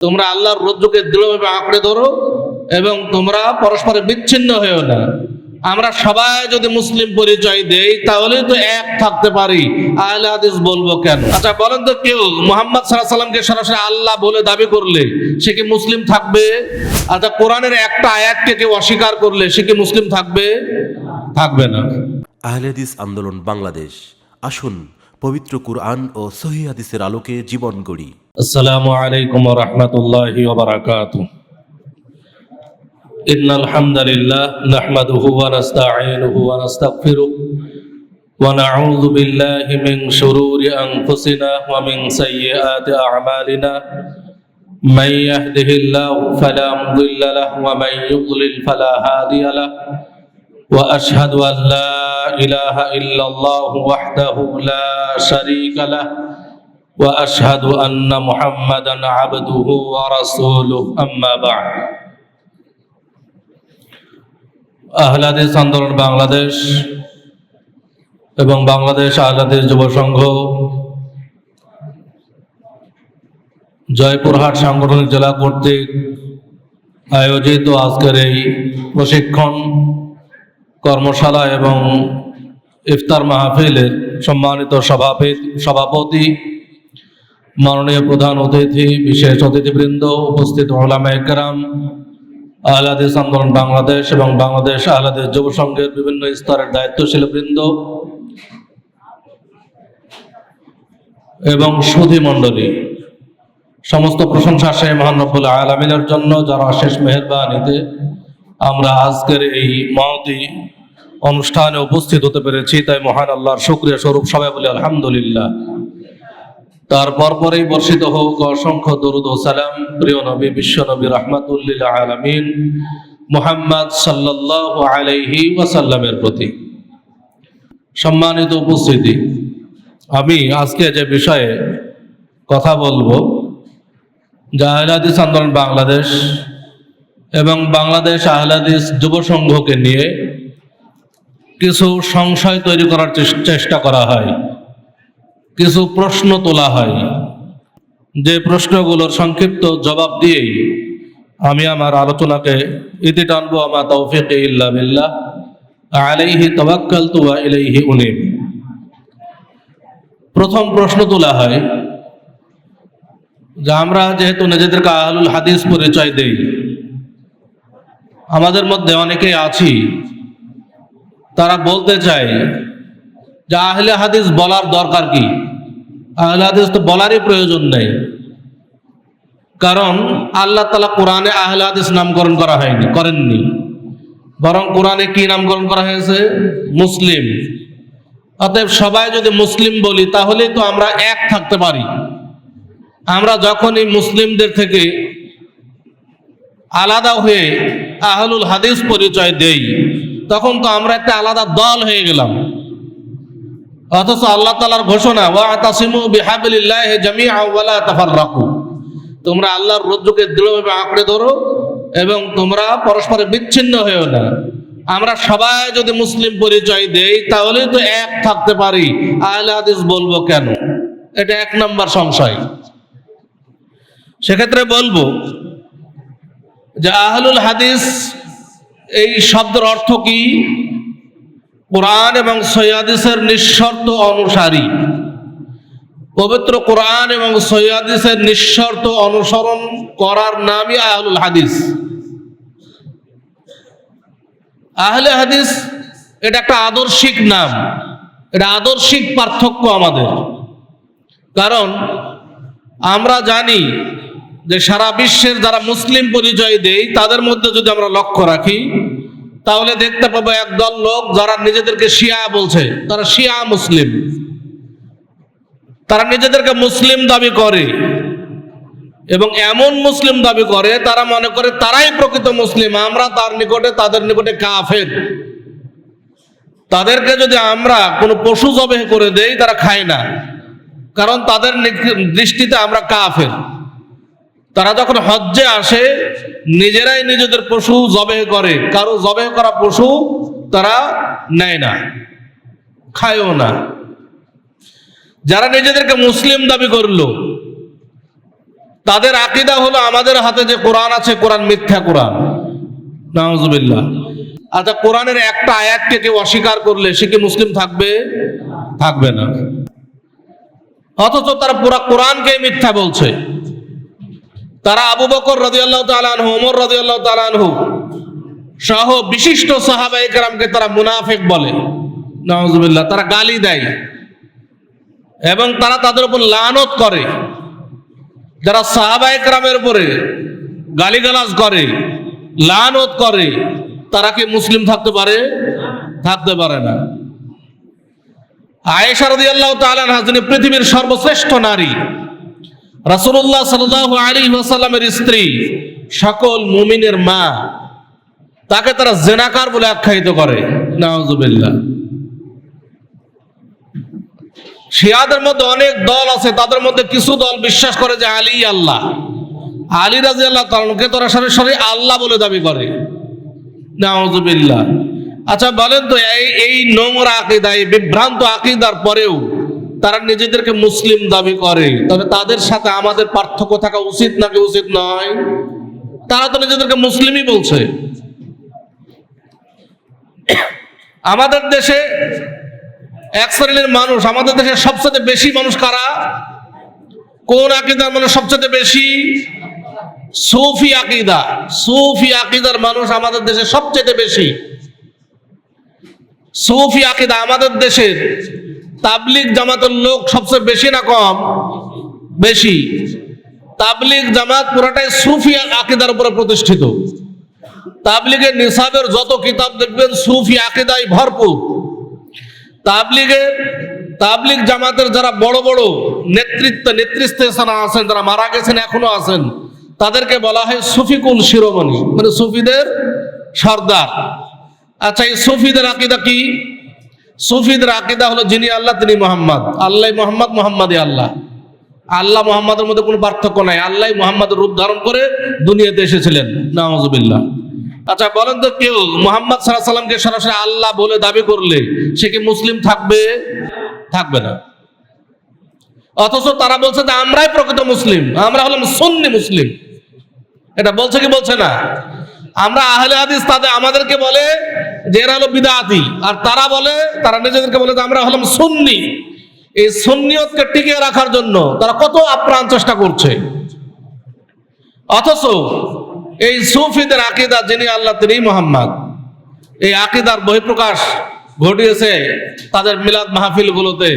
তোমরা আল্লাহর রজ্জুকে দৃঢ়ভাবে আঁকড়ে ধরো এবং তোমরা পরস্পরে বিচ্ছিন্ন হয়েও না। আমরা সবাই যদি মুসলিম পরিচয় দেই তাহলে তো এক থাকতে পারি। আহলে হাদিস বলব কেন? আচ্ছা বলেন তো কেউ, মোহাম্মদ সাল্লাহ সরাসরি আল্লাহ বলে দাবি করলে সে কি মুসলিম থাকবে? আচ্ছা কোরআনের একটা আয়াতকে কেউ অস্বীকার করলে সে কি মুসলিম থাকবে? থাকবে না। আহলেদিস আন্দোলন বাংলাদেশ। আসুন পবিত্র কুরআন ও সহি হাদিসের আলোকে জীবন গড়ি السلام عليكم ورحمة الله وبركاته إن الحمد لله نحمده ونستعينه ونستغفره ونعوذ بالله من شرور أنفسنا ومن سيئات أعمالنا من يهده الله فلا مضل له ومن يضلل فلا هادي له واشهد ان لا اله الا الله وحده لا شريك له واشهد ان محمدا عبده ورسوله اما بعد. আহলাদেশ আন্দোলন বাংলাদেশ এবং বাংলাদেশ আহলাদেশ যুব সংঘ জয়পুরহাট সাংগঠনিক জেলা কর্তৃক আয়োজিত আজকের এই প্রশিক্ষণ কর্মশালা এবং ইফতার মাহফিলের সম্মানিত সভাপতি সভাপতি, মাননীয় প্রধান অতিথি, বিশেষ অতিথিবৃন্দ, উপস্থিত ওলামা একরাম আহলাদিস আন্দোলন বাংলাদেশ এবং বাংলাদেশ আহলাদিস যুব সংঘের বিভিন্ন স্তরের দায়িত্বশীল বৃন্দ এবং সুধি মণ্ডলী। সমস্ত প্রশংসা সে মহান রব্বুল আলমিনের জন্য যারা শেষ মেহরবানিতে আমরা আজকের এই মহতি অনুষ্ঠানে উপস্থিত হতে পেরেছি, তাই মহান আল্লাহর শুক্রিয়া স্বরূপ সবাই বলি আলহামদুলিল্লাহ। তারপর পরেই বর্ষিত হোক, অসংখ্য দরুদ ও সালাম। প্রিয় নবী, বিশ্ব নবী, রহমাতুল্লিল আলমিন, মুহাম্মদ সাল্লাহ আলাইহি ওয়াসাল্লামের প্রতি। সম্মানিত উপস্থিতি, আমি আজকে যে বিষয়ে কথা বলব, যে আন্দোলন বাংলাদেশ এবং বাংলাদেশ আহলাদিস যুব সংঘকে নিয়ে কিছু সংশয় তৈরি করার চেষ্টা করা হয়। কিছু প্রশ্ন তোলা হয়। যে প্রশ্নগুলোর সংক্ষিপ্ত জবাব দিয়েই আমি আমার আলোচনাকে ইতি টানবো আমার তৌফিক ইল্লা বিল্লাহ। আলাইহি তাওয়াক্কালতু ওয়া ইলাইহি উনিব। প্রথম প্রশ্ন তোলা হয় যে, আমরা যেহেতু নিজেদেরকে আহলুল হাদিস পরিচয় দেই আমাদের মধ্যে অনেকেই আছি। তারা বলতে চায় যে আহলে হাদিস বলার দরকার কি? আহলে হাদিস তো বলারই প্রয়োজন নেই। কারণ আল্লাহ তালা কোরআনে আহলে হাদিস নামকরণ করা হয়নি, করেননি। বরং কোরআনে কি নামকরণ করা হয়েছে? মুসলিম। অতএব সবাই যদি মুসলিম বলি, তাহলেই তো আমরা এক থাকতে পারি। আমরা যখনই মুসলিমদের থেকে আলাদা হয়ে আহলুল হাদিস পরিচয় দেই। তখন তো আমরা একটা আলাদা দল হয়ে গেলাম। অথচ আল্লাহ তালার ঘোষণা ওয়া তাসিমু বিহাবিলিল্লাহ জামিআ ওয়ালা তাফাররাকু। তোমরা আল্লাহর রজ্জুকে দৃঢ়ভাবে আঁকড়ে ধরো এবং তোমরা পরস্পরে বিচ্ছিন্ন হয়েও না। আমরা সবাই যদি মুসলিম পরিচয় দেই তাহলে তো এক থাকতে পারি। আহলে হাদিস বলব কেন? এটা এক নম্বর সংশয়। সেক্ষেত্রে বলব যে আহলুল হাদিস, এই শব্দের অর্থ কি? কোরআন এবং সৈয়াদিসের নিঃশর্ত অনুসারী। পবিত্র কোরআন এবং সৈয়াদিসের নিঃশর্ত অনুসরণ করার নামই আহলুল হাদিস। আহলে হাদিস, এটা একটা আদর্শিক নাম। এটা আদর্শিক পার্থক্য আমাদের। কারণ আমরা জানি যে সারা বিশ্বের যারা মুসলিম পরিচয় দেই, তাদের মধ্যে যদি আমরা লক্ষ্য রাখি, তাহলে দেখতে পাবো একদল লোক যারা নিজেদেরকে শিয়া বলছে। তারা শিয়া মুসলিম। তারা নিজেদেরকে মুসলিম দাবি করে। এবং এমন মুসলিম দাবি করে, তারা মনে করে তারাই প্রকৃত মুসলিম। আমরা তার নিকটে, তাদের নিকটে কাফের। তাদেরকে যদি আমরা কোনো পশু জবেহ করে দেই, তারা খায় না। কারণ তাদের দৃষ্টিতে আমরা কাফের। তারা যখন হজ্জে আসে, নিজেরাই নিজেদের পশু জবেহ করে। কারও জবেহ করা পশু তারা নেয় না, খায়ও না। যারা নিজেদেরকে মুসলিম দাবি করল, তাদের আকিদা হলো আমাদের হাতে যে কোরআন আছে, কোরআন মিথ্যা কোরআন। নাউজুবিল্লাহ। আচ্ছা কোরআনের একটা আয়াতকে কেউ অস্বীকার করলে সে কি মুসলিম থাকবে? থাকবে না। অথচ তারা পুরা কোরআনকে মিথ্যা বলছে। তারা আবু বকর রাদিয়াল্লাহু তাআলা আনহু ওমর রাদিয়াল্লাহু তাআলা আনহু সহ বিশিষ্ট সাহাবায়ে কেরামকে তারা মুনাফিক বলে। নাউজুবিল্লাহ, তারা গালি দেয় এবং তারা তাদের উপর লানত করে। যারা সাহাবায়ে কেরামের উপরে গালিগালাজ করে, লানত করে, তারা কি মুসলিম থাকতে পারে? থাকতে পারে না। আয়েশা রাদিয়াল্লাহু তাআলা আনহা যিনি পৃথিবীর সর্বশ্রেষ্ঠ নারী রাসূলুল্লাহ সাল্লাল্লাহু আলাইহি ওয়াসাল্লামের স্ত্রী, সকল মুমিনের মা, তাকে তারা জেনাকার বলে আখ্যায়িত করে। নাউজুবিল্লাহ। শিয়াদের মধ্যে অনেক দল আছে, তাদের মধ্যে কিছু দল বিশ্বাস করে যে আলী আল্লাহ। আলী রাজি আল্লাহ তালকে তোরা সরাসরি আল্লাহ বলে দাবি করে। নাউজুবিল্লাহ। আচ্ছা বলেন তো, এই এই নোংরা আকিদা, এই বিভ্রান্ত আকিদার পরেও তারা নিজেদেরকে মুসলিম দাবি করে। তবে তাদের সাথে আমাদের পার্থক্য থাকা উচিত নাকি উচিত নয়? তারা তো নিজেদেরকে মুসলিমই বলছে। আমাদের দেশে এক শ্রেণির মানুষ, আমাদের দেশে সবচেয়ে বেশি মানুষ কারা? কোন আকিদার মানুষ সবচেয়ে বেশি? সুফি আকিদা। সুফি আকিদার মানুষ আমাদের দেশে সবচেয়ে বেশি। সুফি আকিদা আমাদের দেশের তাবলিগ জামাতের লোক সবচেয়ে বেশি না কম? বেশি। তাবলিগ জামাত পুরাটাই সুফি আকিদার উপরে প্রতিষ্ঠিত। তাবলিগের নিসাবের যত কিতাব দেখবেন সুফি আকিদায় ভরপুর। তাবলিগের, তাবলিগ জামাতের যারা বড় বড় নেতৃত্ব নেতৃস্থানে আছেন, যারা মারা গেছেন, এখনও আছেন, তাদেরকে বলা হয় সুফিকুল শিরোমণি মানে সুফিদের সর্দার। আচ্ছা এই সুফিদের আকিদা কি? সুফিদের আকিদা হলো যিনি আল্লাহ, তিনি মোহাম্মদ। আল্লাহ মোহাম্মদ, মোহাম্মদই আল্লাহ। আল্লাহ মোহাম্মদের মধ্যে কোনো পার্থক্য নাই। আল্লাহ মোহাম্মদের রূপ ধারণ করে দুনিয়াতে এসেছিলেন। নামাজবিল্লাহ আচ্ছা বলেন তো কেউ মোহাম্মদ সাল্লাহ সাল্লামকে সরাসরি আল্লাহ বলে দাবি করলে সে কি মুসলিম থাকবে? থাকবে না। অথচ তারা বলছে যে আমরাই প্রকৃত মুসলিম। আমরা হলাম সুন্নি মুসলিম। এটা বলছে কি বলছে না? আমরা আহলে হাদিস তাদের আমাদেরকে বলে যে এরা হলো বিদাতি। আর তারা বলে, তারা নিজেদেরকে বলে যে আমরা হলাম সুন্নি। এই সুন্নিয়তকে টিকিয়ে রাখার জন্য তারা কত আপ্রাণ চেষ্টা করছে। অথচ এই সুফিদের আকিদা যিনি আল্লাহ তিনি মোহাম্মদ। এই আকিদার বহিঃপ্রকাশ ঘটিয়েছে তাদের মিলাদ মাহফিল গুলোতে।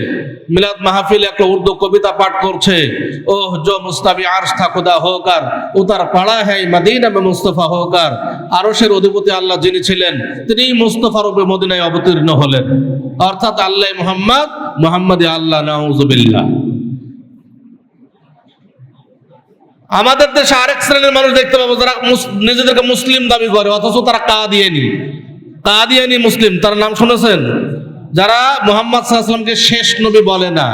মিলাদ মাহফিল একটা উর্দু কবিতা পাঠ করছে। ওহ জো মুস্তাবি আরশ থা খুদা হোকার উতার পাড়া হ্যাঁ মদিনা মে মুস্তফা হোকার আরশের অধিপতি আল্লাহ যিনি ছিলেন তিনি মুস্তফা রূপে মদিনায় অবতীর্ণ হলেন। অর্থাৎ আল্লাহ মোহাম্মদ মোহাম্মদ আল্লাহ নাউজুবিল্লাহ আমাদের দেশে আরেক শ্রেণির মানুষ দেখতে পাবো যারা নিজেদেরকে মুসলিম দাবি করে, অথচ তারা কাদিয়ানি কাদিয়ানি মুসলিম, তার নাম শুনেছেন? যারা মোহাম্মদ সাল্লামকে শেষ নবী বলে না।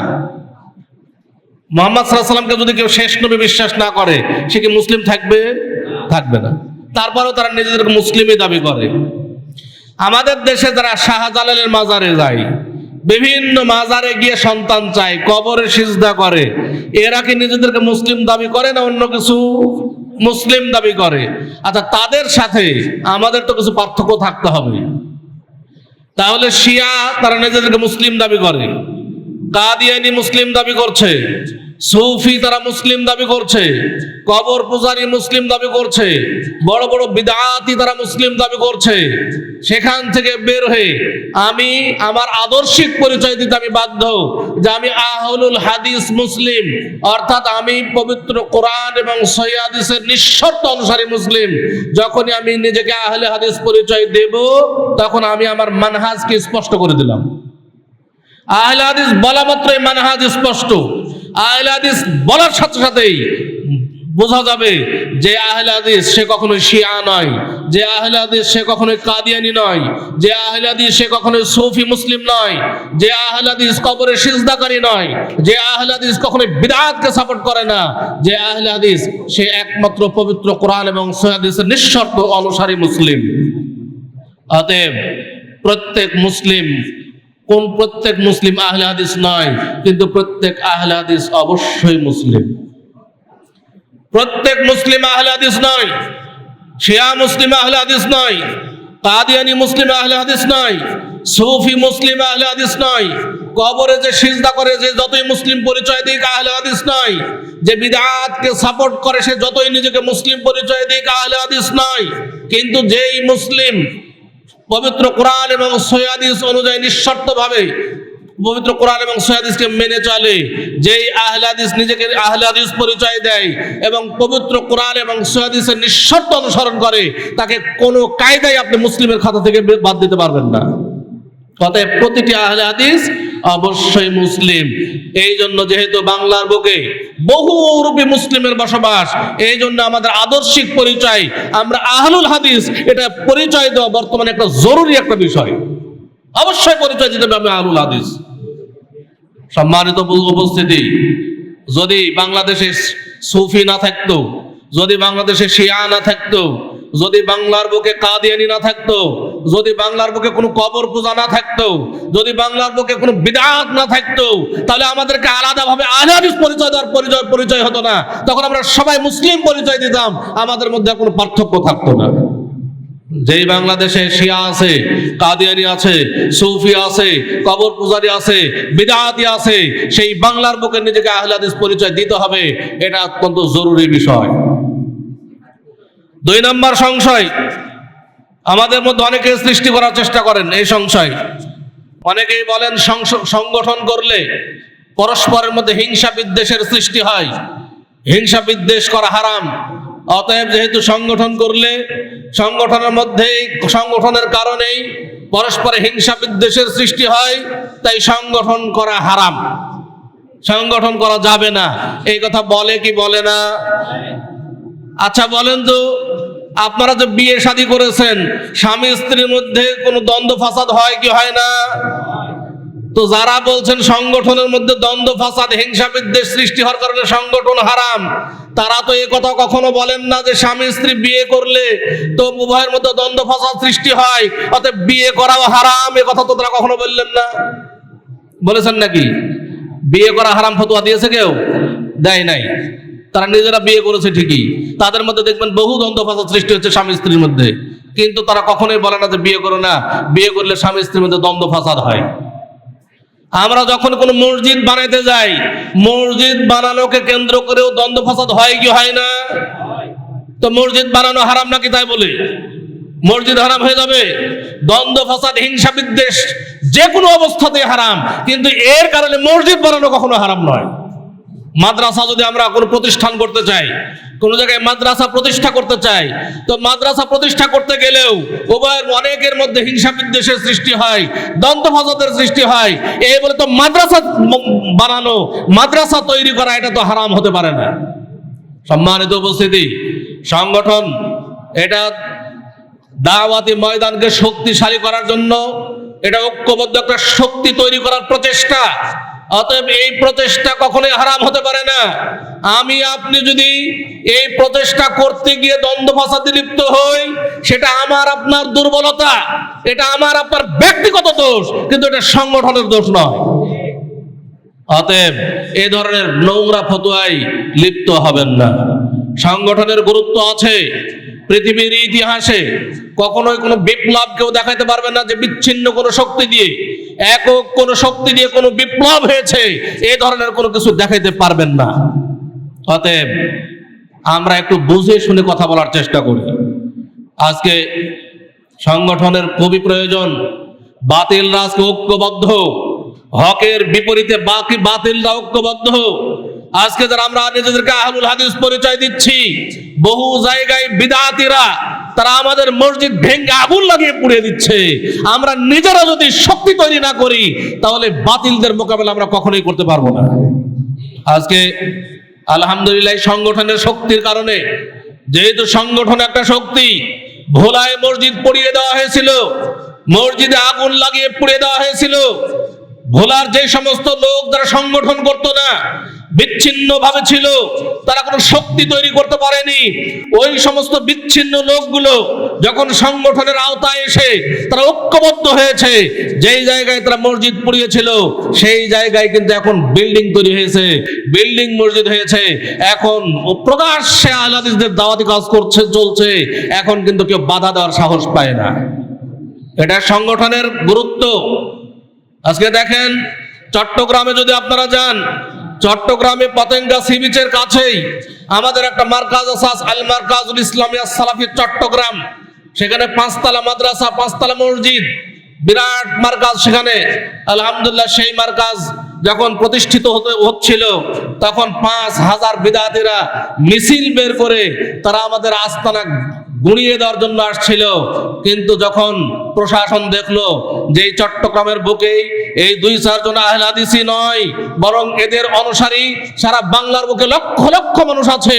মোহাম্মদ সাল্লামকে যদি কেউ শেষ নবী বিশ্বাস না করে, সে কি মুসলিম থাকবে? থাকবে না। তারপরেও তারা নিজেদেরকে মুসলিমই দাবি করে। আমাদের দেশে যারা শাহজালালের মাজারে যায়, বিভিন্ন মাজারে গিয়ে সন্তান চায়, কবরে সিজদা করে, এরা কি নিজেদেরকে মুসলিম দাবি করে না অন্য কিছু? মুসলিম দাবি করে। আচ্ছা তাদের সাথে আমাদের তো কিছু পার্থক্য থাকতে হবে। তাহলে শিয়া, তারা নিজেদেরকে মুসলিম দাবি করে। কাদিয়ানি মুসলিম দাবি করছে। সৌফি তারা মুসলিম দাবি করছে, কবর পূজারী মুসলিম দাবি করছে, বড় বড় বিদাতি তারা মুসলিম দাবি করছে। সেখান থেকে বের হয়ে আমি আমার আদর্শিক পরিচয় দিতে আমি বাধ্য, যে আমি আহলুল হাদিস মুসলিম, অর্থাৎ আমি পবিত্র কোরআন এবং সৈয়াদিসের নিঃশর্ত অনুসারী মুসলিম। যখনই আমি নিজেকে আহলে হাদিস পরিচয় দেব, তখন আমি আমার মানহাজকে স্পষ্ট করে দিলাম। আহলে হাদিস বলা মাত্রই মানহাজ স্পষ্ট। আহলে হাদিস বলার সাথে সাথেই বোঝা যাবে যে আহলে হাদিস সে কখনোই শিয়া নয়, যে আহলে হাদিস সে কখনোই কাদিয়ানি নয়, যে আহলে সে কখনোই সৌফি মুসলিম নয়, যে আহলে হাদিস কবরে সিজদাকারী নয়, যে আহলে হাদিস কখনোই বিদআতকে সাপোর্ট করে না, যে আহলে হাদিস সে একমাত্র পবিত্র কোরআন এবং সহিদের নিঃশর্ত অনুসারী মুসলিম। অতএব প্রত্যেক মুসলিম কোন প্রত্যেক মুসলিম আহলে হাদিস নয়, কিন্তু প্রত্যেক আহলে হাদিস অবশ্যই মুসলিম। প্রত্যেক মুসলিম আহলে হাদিস নয়, শিয়া মুসলিম আহলে হাদিস নয়, কাদিয়ানি মুসলিম আহলে হাদিস নয়, সুফি মুসলিম আহলে হাদিস নয়, কবরে যে সিজদা করে যে যতই মুসলিম পরিচয় দিক আহলে হাদিস নয়, যে বিদআতকে সাপোর্ট করে সে যতই নিজেকে মুসলিম পরিচয় দিক আহলে হাদিস নয়, কিন্তু যেই মুসলিম পবিত্র কোরআন এবং সৈয়াদিস অনুযায়ী নিঃশর্তভাবে পবিত্র কোরআন এবং সৈয়াদিসকে মেনে চলে। যেই আহলাদিস নিজেকে আহলাদিস পরিচয় দেয় এবং পবিত্র কোরআন এবং সৈয়াদিসের নিঃশর্ত অনুসরণ করে, তাকে কোনো কায়দায় আপনি মুসলিমের খাতা থেকে বাদ দিতে পারবেন না। অতএব প্রতিটি আহলে হাদিস অবশ্যই মুসলিম। এই জন্য যেহেতু বাংলার বুকে বহু রূপী মুসলিমের বসবাস, এই জন্য আমাদের আদর্শিক পরিচয়, আমরা আহলুল হাদিস, এটা পরিচয় দেওয়া বর্তমানে একটা জরুরি একটা বিষয়। অবশ্যই পরিচয় দিতে হবে আমি আহলুল হাদিস। সম্মানিত উপস্থিতি, যদি বাংলাদেশে সুফি না থাকতো, যদি বাংলাদেশে শিয়া না থাকতো, যদি বাংলার বুকে কাদিয়ানি না থাকতো যদি বাংলার বুকে কোনো কবর পূজা না থাকতো, যদি বাংলার বুকে কোনো বিদাত না থাকতো, তাহলে আমাদেরকে আলাদাভাবে আহলাদিস পরিচয় দেওয়ার পরিচয় পরিচয় হতো না। তখন আমরা সবাই মুসলিম পরিচয় দিতাম, আমাদের মধ্যে কোনো পার্থক্য থাকতো না। যেই বাংলাদেশে শিয়া আছে, কাদিয়ানি আছে, সুফি আছে, কবর পূজারি আছে, বিদাতি আছে, সেই বাংলার বুকে নিজেকে আহলাদিস পরিচয় দিতে হবে, এটা অত্যন্ত জরুরি বিষয়। দুই নম্বর সংশয় আমাদের মধ্যে অনেকে সৃষ্টি করার চেষ্টা করেন এই সংশয়। অনেকেই বলেন সংগঠন করলে পরস্পরের মধ্যে হিংসা বিদ্বেষের সৃষ্টি হয়। হিংসা বিদ্বেষ করা হারাম। অতএব যেহেতু সংগঠন করলে সংগঠনের মধ্যে সংগঠনের কারণেই পরস্পরে হিংসা বিদ্বেষের সৃষ্টি হয়, তাই সংগঠন করা হারাম। সংগঠন করা যাবে না। এই কথা বলে কি বলে না? আচ্ছা বলেন তো। আপনারা যে বিয়ে শাদী করেছেন, স্বামী স্ত্রীর মধ্যে কোনো দ্বন্দ্ব ফাসাদ হয় কি হয় না? তো যারা বলছেন সংগঠনের মধ্যে দ্বন্দ্ব, ফাসাদ, হিংসা, বিদ্বেষ সৃষ্টি হওয়ার কারণে সংগঠন হারাম, তারা তো এ কথা কখনো বলেন না যে স্বামী স্ত্রী বিয়ে করলে তো উভয়ের মধ্যে দ্বন্দ্ব, ফাসাদ সৃষ্টি হয়, অতএব বিয়ে করাও হারাম, এ কথা তো তারা কখনো বললেন না। বলেছেন নাকি? বিয়ে করা হারাম ফতোয়া দিয়েছে কেউ? দেয় নাই। তারা নিজেরা বিয়ে করেছে ঠিকই। তাদের মধ্যে দেখবেন বহু দ্বন্দ্ব ফাসাদ সৃষ্টি হচ্ছে স্বামী স্ত্রীর মধ্যে। কিন্তু তারা কখনোই বলে না যে বিয়ে করো না, বিয়ে করলে স্বামী স্ত্রীর মধ্যে দ্বন্দ্ব ফাসাদ হয়। আমরা যখন কোনো মসজিদ বানাইতে যাই, মসজিদ বানানোকে কেন্দ্র করেও দ্বন্দ্ব ফাসাদ হয় কি হয় না? তো মসজিদ বানানো হারাম নাকি তাই বলে? মসজিদ হারাম হয়ে যাবে? দ্বন্দ্ব ফাসাদ, হিংসা বিদ্বেষ যে কোনো অবস্থাতে হারাম। কিন্তু এর কারণে মসজিদ বানানো কখনো হারাম নয়। মাদ্রাসা যদি আমরা কোনো প্রতিষ্ঠান করতে চাই, কোনো জায়গায় মাদ্রাসা প্রতিষ্ঠা করতে চাই, তো মাদ্রাসা প্রতিষ্ঠা করতে গেলেও উভয়ের অনেকের মধ্যে হিংসা বিদ্বেষের সৃষ্টি হয় ফাসাদের সৃষ্টি হয়। এই বলে তো মাদ্রাসা বানানো, মাদ্রাসা তৈরি করা, এটা তো হারাম হতে পারে না। সম্মানিত উপস্থিতি, সংগঠন, এটা দাওয়াতি ময়দানকে শক্তিশালী করার জন্য, এটা ঐক্যবদ্ধ একটা শক্তি তৈরি করার প্রচেষ্টা। অতএব এই প্রচেষ্টা কখনোই হারাম হতে পারে না। আমি, আপনি যদি এই প্রচেষ্টা করতে গিয়ে দ্বন্দ্ব ফাসাদে লিপ্ত হই, সেটা আমার আপনার দুর্বলতা, এটা আমার আপনার ব্যক্তিগত দোষ, কিন্তু এটা সংগঠনের দোষ নয়। অতএব এ ধরনের নোংরা ফতোয়ায় লিপ্ত হবেন না। সংগঠনের গুরুত্ব আছে। পৃথিবীর ইতিহাসে কখনোই কোনো বিপ্লব কেউ দেখাতে পারবে না যে বিচ্ছিন্ন কোনো শক্তি দিয়ে, একক কোনো শক্তি দিয়ে কোনো বিপ্লব হয়েছে, এ ধরনের কোনো কিছু দেখাইতে পারবেন না। অতএব আমরা একটু বুঝে শুনে কথা বলার চেষ্টা করি। আজকে সংগঠনের খুবই প্রয়োজন, বাতিল রাজকে ঐক্যবদ্ধ, হকের বিপরীতে বাকি বাতিলরা ঐক্যবদ্ধ আজকে যারা আমরা নিজেদেরকে আহলুল হাদিস পরিচয় দিচ্ছি, বহু জায়গায় বিদাতিরা, তারা আমাদের মসজিদ ভেঙ্গে আগুন লাগিয়ে পুড়িয়ে দিচ্ছে। আমরা নিজেরা যদি শক্তি তৈরি না করি, তাহলে বাতিলদের মোকাবেলা আমরা কখনোই করতে পারব না। আজকে আলহামদুলিল্লাহ সংগঠনের শক্তির কারণে, যেহেতু সংগঠন একটা শক্তি, ভোলায় মসজিদ পড়িয়ে দেওয়া হয়েছিল, মসজিদে আগুন লাগিয়ে পুড়িয়ে দেওয়া হয়েছিল। ভোলার যে সমস্ত লোক যারা সংগঠন করতো না বিচ্ছিন্ন ভাবে ছিল, তারা কোনো শক্তি তৈরি করতে পারেনি। ওই সমস্ত বিচ্ছিন্ন লোকগুলো যখন সংগঠনের আওতায় এসে তারা ঐক্যবদ্ধ হয়েছে, যেই জায়গায় তারা মসজিদ পুড়িয়েছিল, সেই জায়গায় কিন্তু এখন বিল্ডিং তৈরি হয়েছে। বিল্ডিং মসজিদ হয়েছে, এখন প্রকাশ্যে আহলাদিসদের দাওয়াতি কাজ করছে, চলছে, এখন কিন্তু কেউ বাধা দেওয়ার সাহস পায় না। এটা সংগঠনের গুরুত্ব। আজকে দেখেন, চট্টগ্রামে যদি আপনারা যান চট্টগ্রামে পতেঙ্গা সি বিচের কাছেই আমাদের একটা মার্কাজ আছে আল মার্কাজুল ইসলামিয়া সালাফি চট্টগ্রাম। সেখানে পাঁচতলা মাদ্রাসা, পাঁচতলা মসজিদ, বিরাট মার্কাজ সেখানে। আলহামদুলিল্লাহ সেই মার্কাজ যখন প্রতিষ্ঠিত হতে হচ্ছিল, তখন পাঁচ হাজার বিদাতিরা মিছিল বের করে তারা আমাদের আস্তানা গুঁড়িয়ে দেওয়ার জন্য আসছিল। কিন্তু যখন প্রশাসন দেখল যে চট্টগ্রামের বুকেই এই দুই চারজন আহলে হাদিসই নয়, বরং এদের অনুসারী সারা বাংলার বুকে লক্ষ লক্ষ মানুষ আছে,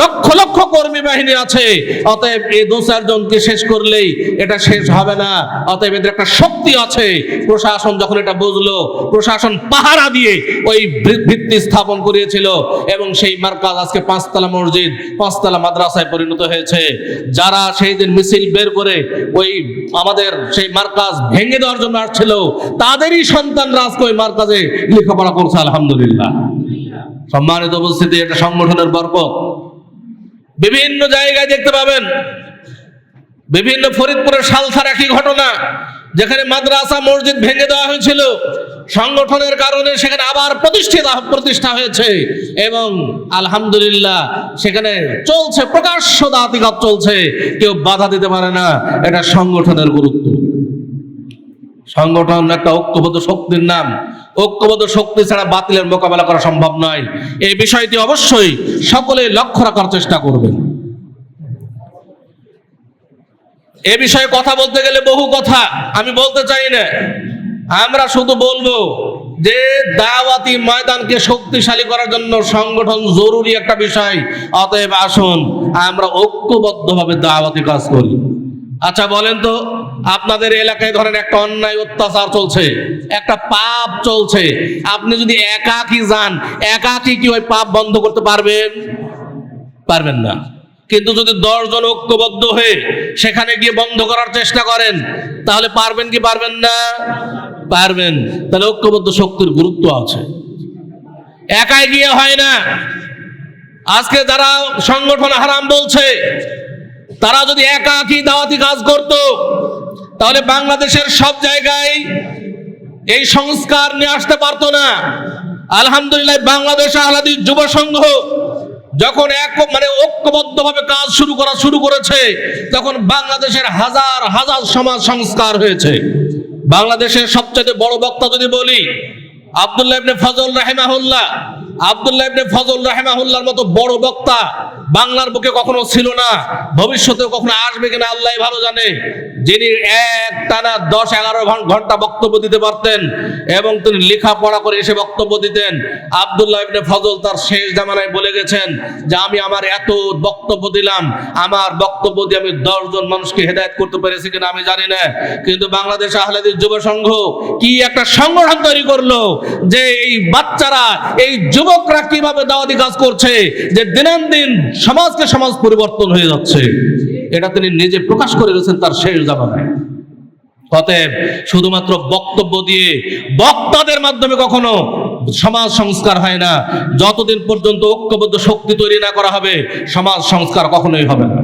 লক্ষ লক্ষ কর্মী বাহিনী আছে। অতএব এই দু চারজনকে শেষ করলেই এটা শেষ হবে না। অতএব এদের একটা শক্তি আছে। প্রশাসন যখন এটা বুঝলো, প্রশাসন পাহারা দিয়ে ওই ভিত্তি স্থাপন করিয়েছিল এবং সেই মার্কাজ আজকে পাঁচতলা মসজিদ, পাঁচতলা মাদ্রাসায় পরিণত হয়েছে। যারা সেই দিন মিছিল বের করে ওই আমাদের সেই মার্কাজ ভেঙে দেওয়ার জন্য আসছিল, তাদেরই সন্তানরা আজকে ওই মার্কাজে লেখাপড়া করছে, আলহামদুলিল্লাহ। সম্মানিত উপস্থিতি একটা সংগঠনের বরকত। বিভিন্ন জায়গায় দেখতে পাবেন, বিভিন্ন ফরিদপুরের সালসার একই ঘটনা। যেখানে মাদ্রাসা, মসজিদ ভেঙে দেওয়া হয়েছিল, সংগঠনের কারণে সেখানে আবার প্রতিষ্ঠিত প্রতিষ্ঠা হয়েছে এবং আলহামদুলিল্লাহ সেখানে চলছে, প্রকাশ্য দাতিঘাত চলছে। কেউ বাধা দিতে পারে না, এটা সংগঠনের গুরুত্ব। সংগঠন একটা ঐক্যবদ্ধ শক্তির নাম। ঐক্যবদ্ধ শক্তি ছাড়া বাতিলের মোকাবেলা করা সম্ভব নয়। এই বিষয়টি অবশ্যই সকলে লক্ষ্য রাখার চেষ্টা করবেন। এ বিষয়ে কথা বলতে গেলে বহু কথা, আমি বলতে চাই না। আমরা শুধু বলব যে দাওয়াতি ময়দানকে শক্তিশালী করার জন্য সংগঠন জরুরি একটা বিষয়, অতএব আসুন আমরা ঐক্যবদ্ধভাবে দাওয়াতি কাজ করি। আচ্ছা বলেন তো, আপনাদের এলাকায় ধরেন একটা অন্যায় অত্যাচার চলছে, একটা পাপ চলছে, আপনি যদি একাকি যান, একাকি কি ওই পাপ বন্ধ করতে পারবেন? পারবেন না। কিন্তু যদি দশজন ঐক্যবদ্ধ হয়ে সেখানে গিয়ে বন্ধ করার চেষ্টা করেন, তাহলে পারবেন কি পারবেন না? পারবেন। তাহলে ঐক্যবদ্ধ শক্তির গুরুত্ব আছে। একাই গিয়ে হয় না। আজকে যারা সংগঠন হারাম বলছে, তারা যদি একাকি দাওয়াতি কাজ করত, তাহলে বাংলাদেশের সব জায়গায় এই সংস্কার নিয়ে আসতে পারতো না। আলহামদুলিল্লাহ বাংলাদেশ আহলাদি যুব সংঘ যখন এক মানে ঐক্যবদ্ধভাবে কাজ শুরু করা শুরু করেছে, তখন বাংলাদেশের হাজার হাজার সমাজ সংস্কার হয়েছে। বাংলাদেশের সবচেয়ে বড় বক্তা যদি বলি, আব্দুল্লাহ ইবনে ফজল রাহেমাহুল্লাহ আব্দুল্লাহ ইবনে ফজল রাহেমাহুল্লাহর মতো বড় বক্তা বাংলার বুকে কখনো ছিল না কখনো আসবে কিনা আল্লাহ ভালো জানে। যিনি এক টানা দশ এগারো ঘণ্টা বক্তব্য দিতে পারতেন এবং তিনি করে এসে বক্তব্য দিতেন, আব্দুল্লাহ ইবনে ফজল তার শেষ জামানায় বলে গেছেন যে, আমি আমার এত বক্তব্য দিলাম, আমার বক্তব্য দিয়ে আমি দশজন মানুষকে হেদায়েত করতে পেরেছি কিনা আমি জানি না। কিন্তু বাংলাদেশ আহলাদিস যুব সংঘ কি একটা সংগঠন তৈরি করল যে, এই বাচ্চারা, এই যুবকরা কীভাবে দাওয়াতি কাজ করছে? যে দিনান সমাজকে সমাজ পরিবর্তন হয়ে যাচ্ছে। এটা তিনি নিজে প্রকাশ করে গেছেন তার শেষ জামানায়। অতএব শুধুমাত্র বক্তব্য দিয়ে বক্তাদের মাধ্যমে কখনো সমাজ সংস্কার হয় না। যতদিন পর্যন্ত ঐক্যবদ্ধ শক্তি তৈরি না করা হবে, সমাজ সংস্কার কখনোই হবে না।